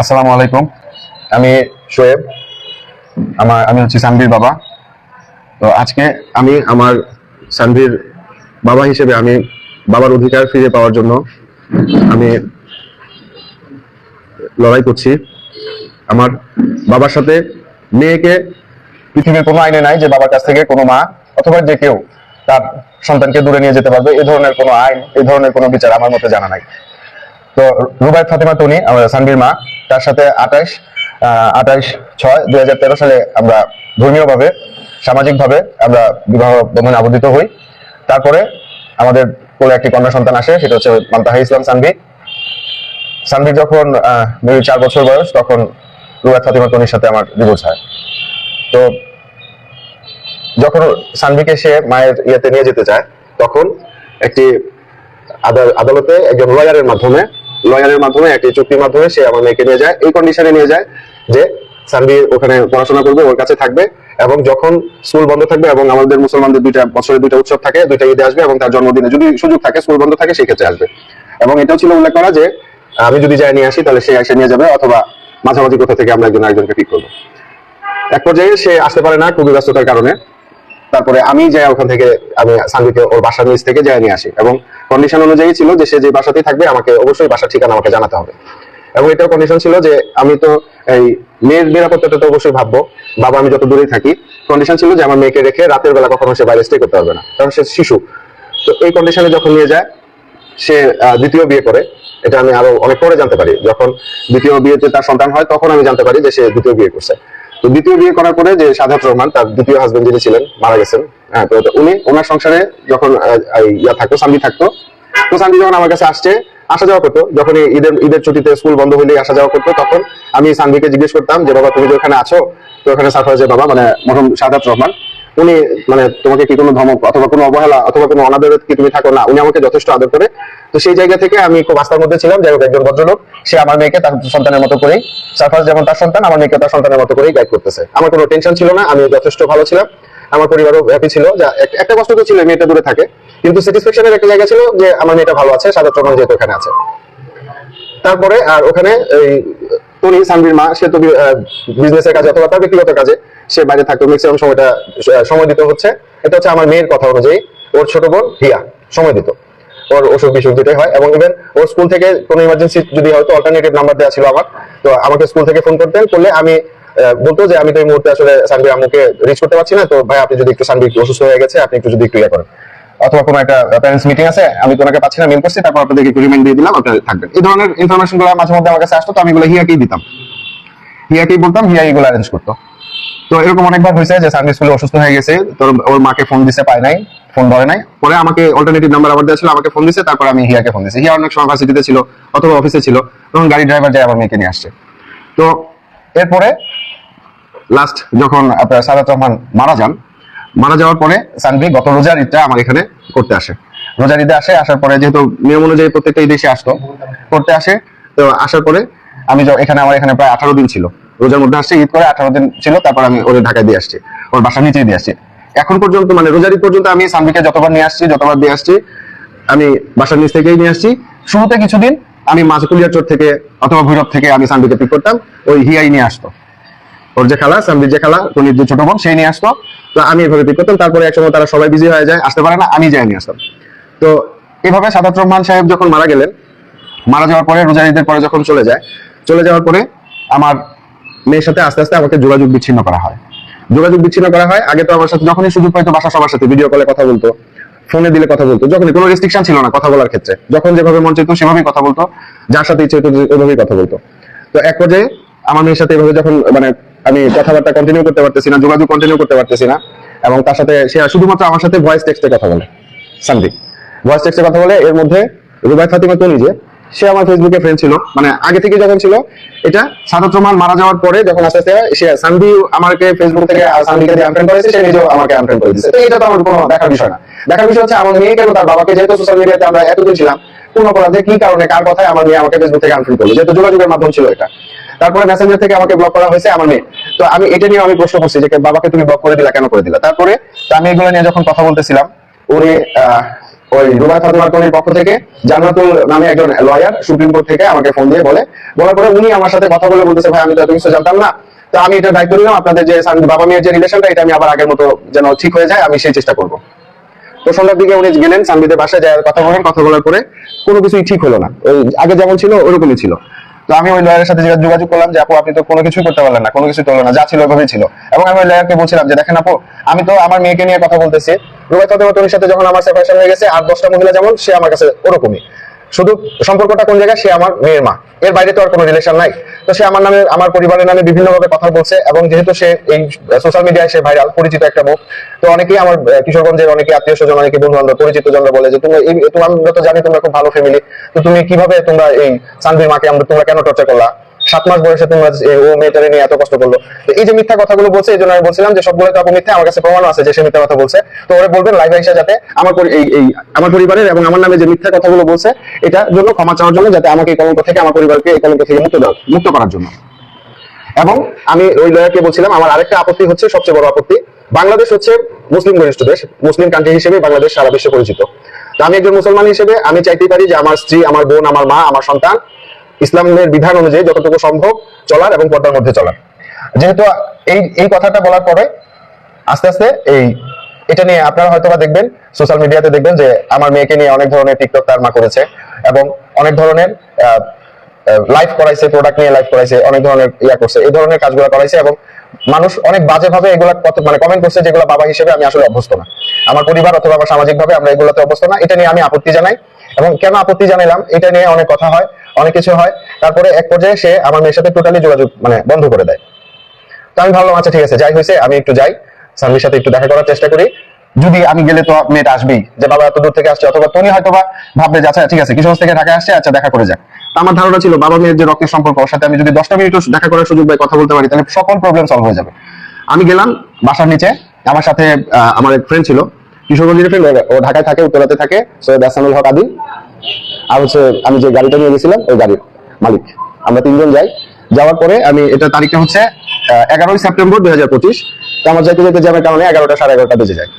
আসসালামু আলাইকুম। আমি শোয়েব। আমার, আমি হচ্ছি সানভীর বাবা। তো আজকে আমি আমার সানভীর বাবা হিসেবে আমি বাবার অধিকার ফিরে পাওয়ার জন্য আমি লড়াই করছি। আমার বাবার সাথে মেয়েকে পৃথিবীর কোনো আইনে নাই যে বাবার কাছ থেকে কোনো মা অথবা যে কেউ তার সন্তানকে দূরে নিয়ে যেতে পারবে এই ধরনের কোনো আইন এই ধরনের কোনো বিচার আমার মতে জানা নাই। তো রুবাই ফাতেমা তনি আমাদের সানভীর মা তার সাথে? আঠাইশ আঠাইশ ছয়, দুই সালে আমরা ধর্মীয় ভাবে সামাজিক ভাবে আমরা বিবাহ বন্ধনে আবদ্ধিত হই। তারপরে আমাদের কোলে একটি কন্যা সন্তান আসে, সেটা হচ্ছে মান্তাহা ইসলাম সানভি। সানভীর যখন চার বছর বয়স, তখন রুবাই ফাতেমা তনির সাথে আমার ডিভোর্স হয়। তো যখন সানভিকে সে মায়ের ইয়েতে নিয়ে যেতে চায়, তখন একটি আদাল- আদালতে একজন লয়ারের মাধ্যমে লয়ারের মাধ্যমে, একটি চুক্তির মাধ্যমে সে আমার মেয়েকে নিয়ে যায়। এই কন্ডিশনে নিয়ে যায় যে সানভি ওখানে পড়াশোনা করবে, ওর কাছে থাকবে এবং যখন স্কুল বন্ধ থাকবে এবং আমাদের মুসলমানদের দুইটা, বছরে দুইটা উৎসব থাকে, দুইটা ঈদে আসবে এবং তার জন্মদিনে যদি সুযোগ থাকে, স্কুল বন্ধ থাকে, সেই ক্ষেত্রে আসবে। এবং এটাও ছিল উল্লেখ করা যে, আমি যদি যাই নিয়ে আসি, তাহলে সে এসে নিয়ে যাবে অথবা মাঝামাঝি কোথা থেকে আমরা একজন আরেকজনকে ঠিক করব। এক পর্যায়ে সে আসতে পারে না খুবই ব্যস্ততার কারণে। তারপরে আমি যাই ওখান থেকে, আমি সানভিকে ওর বাসার নিচ থেকে যাই নিয়ে আসি। এবং কন্ডিশন অনুযায়ী ছিল যে সে যে বাসাতেই থাকবে, আমাকে অবশ্যই বাসার ঠিকানা আমাকে জানাতে হবে। এবং এটাও কন্ডিশন ছিল যে আমি তো এই মেয়ের নিরাপত্তাটা তো অবশ্যই ভাববো। বাবা, আমি যত দূরেই থাকি কন্ডিশন ছিল যে আমার মেয়েকে রেখে রাতের বেলা কখনো সে বাইরে স্টে করতে পারবে না। কারণ সে শিশু। তো এই কন্ডিশনে যখন নিয়ে যায়, সে দ্বিতীয় বিয়ে করে। এটা আমি আরও অনেক পরে জানতে পারি। যখন দ্বিতীয় বিয়েতে তার সন্তান হয়, তখন আমি জানতে পারি যে সে দ্বিতীয় বিয়ে করছে। তো দ্বিতীয় বিয়ে করার পরে যে সাধারণ রহমান, তার দ্বিতীয় হাজবেন্ড যিনি ছিলেন, মারা গেছেন। হ্যাঁ তো উনি ওনার সংসারে যখন ইয়া থাকতো সান্দি থাকতো। তো সান্দি যখন আমার কাছে আসছে, আসা যাওয়া করতো। যখন ঈদের ঈদের ছুটিতে স্কুল বন্ধ হলে আসা যাওয়া করতো, তখন আমি সানভিকে জিজ্ঞেস করতাম যে, বাবা, তুমি যে ওখানে আছো, তো ওখানে সারফারাজের বাবা মানে মরহুম সাদাত রহমান। উনি মানে তোমাকে কি কোনো ধমক অথবা কোনো অবহেলা অথবা কোনো অনাদরে কি তুমি থাকো? না, উনি আমাকে যথেষ্ট আদর করে। তো সেই জায়গা থেকে আমি খুব আস্থার মধ্যে ছিলাম। যাই হোক, একজন ভদ্রলোক, সে আমার মেয়েকে তার সন্তানের মতো করেই সারফারাজ যেমন তার সন্তান, আমার মেয়েকে তার সন্তানের মতো করেই গাইড করতেছে। আমার কোনো টেনশন ছিল না, আমি যথেষ্ট ভালো ছিলাম। আমার পরিবারও হ্যাপি ছিল। একটা কষ্ট তো ছিল মেয়েটা দূরে থাকে। কিন্তু স্যাটিসফ্যাকশনের একটা জায়গা ছিল যে, আমার মেয়েটা ভালো আছে, সাদা রহমান যেহেতু এখানে আছে। তারপরে, আর ওখানে এই তনি সানভীর মা, সে তো বিজনেসের কাজে অথবা তার ব্যক্তিগত কাজে। সে বাইরে থাকতো ম্যাক্সিমাম সময়টা সময় দিতে হচ্ছে। এটা হচ্ছে আমার মেয়ের কথা অনুযায়ী, ওর ছোট বোন হিয়া সময় দিত। ওর অসুখ বিসুখ দুটোই হয় এবং ইভেন ওর স্কুল থেকে কোনো ইমার্জেন্সি যদি হয়তো অল্টারনেটিভ নাম্বার দেওয়া ছিল আমার। তো আমাকে স্কুল থেকে ফোন করতেন, করলে আমি বলতো যে আমি তো এই মুহূর্তে আসলে সানভীর আম্মুকে রিচ করতে পারছি না। তো ভাই, আপনি যদি একটু সানভীর অসুস্থ হয়ে গেছে, আপনি একটু যদি একটু ইয়ে করেন। অথবা কোনো একটা প্যারেন্টস মিটিং আছে, আমি তোমাকে পাচ্ছি না মেল করছি, তারপর আপনাদেরকে একটু রিমাইন্ড দিয়ে দিলাম, আপনারা থাকবেন। এই ধরনের ইনফরমেশনগুলো মাঝে মধ্যে আমার কাছে আসতো, তো আমি এগুলো হিয়াকেই দিতাম। হিয়াকেই বলতাম, হিয়া এগুলো অ্যারেঞ্জ করতো। তো এরকম অনেকবার হয়েছে যে সার্ভিস স্কুলে অসুস্থ হয়ে গেছে, তোর ওর মাকে ফোন দিতে পায় নাই ফোন ধরে নাই। পরে আমাকে অল্টারনেটিভ নাম্বার আবার দেওয়া ছিল, আমাকে ফোন দিছে, তারপর আমি হিয়াকে ফোন দিয়েছি হিয়া অনেক সময় ভার্সিটিতে ছিল অথবা অফিসে ছিল, তখন গাড়ি ড্রাইভার যায় আমার মেয়েকে নিয়ে আসছে। তো এরপরে লাস্ট যখন আপনার সাদাত রহমান মারা যান, মারা যাওয়ার পরে সানভি গত রোজার ঈদটা আমার এখানে করতে আসে। রোজার ঈদে আসে, আসার পরে যেহেতু নিয়ম অনুযায়ী প্রত্যেকটা ঈদে সে আসতো, করতে আসে। তো আসার পরে আমি এখানে, আমার এখানে প্রায় আঠারো দিন ছিল। রোজার মধ্যে আসছে, ঈদ করে আঠারো দিন ছিল, তারপর আমি ওদের ঢাকায় দিয়ে আসছি, ওর বাসার নিচেই দিয়ে আসছি। এখন পর্যন্ত মানে রোজার ঈদ পর্যন্ত আমি সানভিকে যতবার নিয়ে আসছি, যতবার দিয়ে আসছি, আমি বাসার নিচ থেকেই নিয়ে আসছি। শুরুতে কিছুদিন আমি মাঝকুলিয়ার চোর থেকে অথবা ভৈরব থেকে আমি সানভিকে পিক করতাম, ওই হিয়াই নিয়ে আসতো। ওর যে খালা সামবির যে খালা টনির যে ছোট বোন, সেই নিয়ে আসতো। তো আমি এভাবে পিক করতাম, তারপরে একসময় তারা সবাই বিজি হয়ে যায়, আসতে পারে না, আমি যাই নিয়ে আসতাম। তো এভাবে সাদাত রহমান সাহেব যখন মারা গেলেন, মারা যাওয়ার পরে, রোজার ঈদের পরে যখন চলে যায় চলে যাওয়ার পরে আমার মেয়ের সাথে আস্তে আস্তে আমাকে যোগাযোগ বিচ্ছিন্ন করা হয়। যোগাযোগ বিচ্ছিন্ন করা হয়। আগে তো আমার সাথে যখনই সুযোগ পাইতো বাসা সবার সাথে ভিডিও কলে কথা বলতো ফোনে দিলে কথা বলতো, যখনই কোনো রেস্ট্রিকশন ছিল না কথা বলার ক্ষেত্রে। যখন যেভাবে মন চাইতো সেভাবেই কথা বলতো, যার সাথে ইচ্ছে হতো ওইভাবেই কথা বলতো। তো এক পর্যায়ে আমার মেয়ের সাথে এভাবে যখন মানে আমি কথাবার্তা কন্টিনিউ করতে পারতেছি না, যোগাযোগ কন্টিনিউ করতে পারতেছি না, এবং তার সাথে সে শুধুমাত্র আমার সাথে ভয়েস টেক্সটে কথা বলে সানভি ভয়েস টেক্সটে কথা বলে, এর মধ্যে রুবাই ফাতিমা তো নিজে সে আমার ফেসবুকে ফ্রেন্ড ছিল। মানে আগে থেকে যখন ছিল, এটা সাদাত রহমান মারা যাওয়ার পরে যখন আস্তে আস্তে সে সানভি আমাকে ফেসবুক থেকে সানভিকে দিয়ে আনফ্রেন্ড করেছে, সে নিজেও আমাকে আনফ্রেন্ড করে দিয়েছে। তো এটা তো আমার কোনো দেখার বিষয় না। দেখার বিষয় হচ্ছে আমার মেয়ে কেন তার বাবাকে, যেহেতু সোশ্যাল মিডিয়াতে আমরা এতদিন ছিলাম, কোন অপরাধে কি কারণে কার কথায় আমার মেয়ে আমাকে ফেসবুক থেকে আনফ্রেন্ড করল, যেহেতু যোগাযোগের মাধ্যম ছিল এটা। তারপরে মেসেঞ্জার থেকে আমাকে ব্লক করা হয়েছে আমার মেয়ে। তো আমি এটা নিয়ে আমি প্রশ্ন করছি যে বাবাকে তুমি ব্লক করে দিলা, কেন করে দিলা? তারপরে আমি এগুলো নিয়ে যখন কথা বলতেছিলাম, ওরে ওই খাতুন পক্ষ থেকে জান্নাতুল নামে একজন লয়ার সুপ্রিম কোর্ট থেকে আমাকে ফোন দিয়ে বলে। বলার পরে উনি আমার সাথে কথা বলে বলতেছে, ভাই, আমি তো কিছু জানতাম না। তো আমি এটা দায়িত্ব নিলাম। আপনাদের যে বাবা মেয়ের যে রিলেশনটা এটা আমি আবার আগের মতো যেন ঠিক হয়ে যায়, আমি সেই চেষ্টা করব। তো সন্ধ্যার দিকে উনি গেলেন সানবিদের বাসায় যায়, কথা বলেন। কথা বলার পরে কোনো কিছুই ঠিক হলো না। ওই আগে যেমন ছিল, ওরকমই ছিল। তো আমি ওই লয়ারের সাথে যোগাযোগ করলাম যে, আপু, আপনি তো কোনো কিছুই করতে পারলেন না, কোনো কিছু তোলো না যা ছিল ওইভাবেই ছিল। এবং আমি ওই লয়ারকে বলছিলাম যে, দেখেন আপু, আমি তো আমার মেয়েকে নিয়ে কথা বলতেছি। রুবাই ফাতেমা সাথে যখন আমার সেপারেশন হয়ে গেছে আর দশটা মহিলা যেমন, সে আমার কাছে ওরকমই। শুধু সম্পর্কটা কোন জায়গায়? সে আমার মেয়ের মা। এর বাইরে তো আর কোনো রিলেশন নাই। তো সে আমার নামে, আমার পরিবারের নামে বিভিন্ন ভাবে কথা বলছে এবং যেহেতু সে এই সোশ্যাল মিডিয়ায় সে ভাইরাল পরিচিত একটা মুখ তো অনেকেই আমার কিশোরগঞ্জের অনেকে আত্মীয় স্বজন, অনেকে বন্ধু বান্ধব পরিচিত জনরা বলে যে, তুমি এই, তোমার তো জানি তোমরা খুব ভালো ফ্যামিলি তো তুমি কীভাবে তোমরা এই সানভির মাকে আমরা, তোমরা কেন টর্চার করলা? সাত মাস বয়সে তোমরা ও মেয়েটারে নিয়ে এত কষ্ট করল। তো এই যে মিথ্যা কথাগুলো বলছে, এই জন্য আমি বলছিলাম যে সবগুলো তো আপু মিথ্যা, আমার কাছে প্রমাণ আছে যে সে মিথ্যা কথা বলছে। তো ওরা বলবেন লাইভে এসে যাতে আমার এই এই আমার পরিবারের এবং আমার নামে যে মিথ্যা কথাগুলো বলছে, এটা জন্য ক্ষমা চাওয়ার জন্য যাতে আমাকে এই কলঙ্ক থেকে, আমার পরিবারকে এই কলঙ্ক থেকে মুক্ত দেওয়া মুক্ত করার জন্য। এবং আমি ওই লয়ারকে বলছিলাম, আমার আরেকটা আপত্তি হচ্ছে, সবচেয়ে বড় আপত্তি। বাংলাদেশ হচ্ছে মুসলিম ঘনিষ্ঠ দেশ, মুসলিম কান্ট্রি হিসেবে বাংলাদেশ সারা বিশ্বে পরিচিত। আমি একজন মুসলমান হিসেবে, আমি চাইতেই পারি যে আমার স্ত্রী, আমার বোন, আমার মা, আমার সন্তান ইসলামের বিধান অনুযায়ী যতটুকু সম্ভব চলার এবং পর্দার মধ্যে চলার। যেহেতু এই এই কথাটা বলার পরে আস্তে আস্তে এই, এটা নিয়ে আপনারা হয়তো দেখবেন সোশ্যাল মিডিয়াতে দেখবেন যে আমার মেয়েকে নিয়ে অনেক ধরনের টিকটক তার মা করেছে এবং অনেক ধরনের লাইভ করাইছে প্রোডাক্ট নিয়ে লাইভ করাইছে, অনেক ধরনের ইয়া করছে, এই ধরনের কাজগুলো করাইছে এবং মানুষ অনেক বাজে ভাবে এগুলা মানে কমেন্ট করছে যেগুলো বাবা হিসেবে আমি আসলে অভ্যস্ত না। আমার পরিবার অথবা আমার সামাজিক ভাবে আমরা এগুলোতে অভ্যস্ত না। এটা নিয়ে আমি আপত্তি জানাই। এবং কেন আপত্তি জানাইলাম, এটা নিয়ে অনেক কথা হয়, অনেক কিছু হয়। তারপরে এক পর্যায়ে সে আমার মেয়ের সাথে টোটালি যোগাযোগ মানে বন্ধ করে দেয়। তো আমি ভাবলাম আচ্ছা ঠিক আছে, যাই হয়েছে, আমি একটু যাই। সানভির সাথে একটু দেখা করার চেষ্টা করি। যদি আমি গেলে তো মেয়েটা আসবেই। যে বাবা এত দূর থেকে আসছে, অথবা তুমি হয়তো বা ভাববে যে আচ্ছা ঠিক আছে, কিশোর থেকে ঢাকায় আসছে আচ্ছা দেখা করে যাক। আমার ধারণা ছিল বাবা মেয়ের যে রক্তের সম্পর্ক, ওর সাথে আমি যদি দশটা মিনিটও দেখা করার সুযোগ পাই, কথা বলতে পারি, তাহলে সকল প্রবলেম সলভ হয়ে যাবে। আমি গেলাম বাসার নিচে, আমার সাথে আমার এক ফ্রেন্ড ছিল, কিশোরগঞ্জের ফ্রেন্ড ও ঢাকায় থাকে, উত্তরাতে থাকে, সৈয়দ আসানুল হক আদিল। আর হচ্ছে, আমি যে গাড়িটা নিয়ে গেছিলাম, ওই গাড়ির মালিক। আমরা তিনজন যাই। যাওয়ার পরে আমি, এটা তারিখটা হচ্ছে এগারোই সেপ্টেম্বর দুই হাজার পঁচিশ। তো আমার যেতে যেতে যাওয়ার কারণে এগারোটা, সাড়ে এগারোটা বেজে যায়।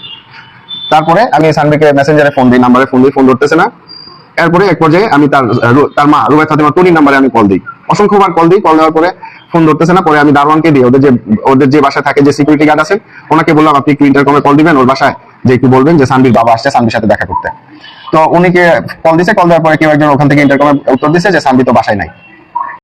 তারপরে আমি সানবিকে মেসেঞ্জারে ফোন দিই নাম্বারে ফোন দিই ফোন ধরতেছে না। এরপরে এক পর্যায়ে আমি তার মা রুবাই ফাতেমা টুনির নাম্বারে আমি কল দিই। অসংখ্যবার কল দিই কল দেওয়ার পরে ফোন ধরতেছে না, পরে আমি দারোয়ানকে দিই। ওদের যে ওদের যে বাসায় থাকে যে সিকিউরিটি গার্ড আছেন, ওনাকে বললাম, আপনি একটু ইন্টারকমে কল দিবেন, ওর বাসায় যে একটু বলবেন যে সানবির বাবা আসছে, সানবির সাথে দেখা করতে। তো উনিকে কল দিছে কল দেওয়ার পরে কেউ একজন ওখান থেকে ইন্টারকমে উত্তর দিছে যে সানবি তো বাসায় নাই।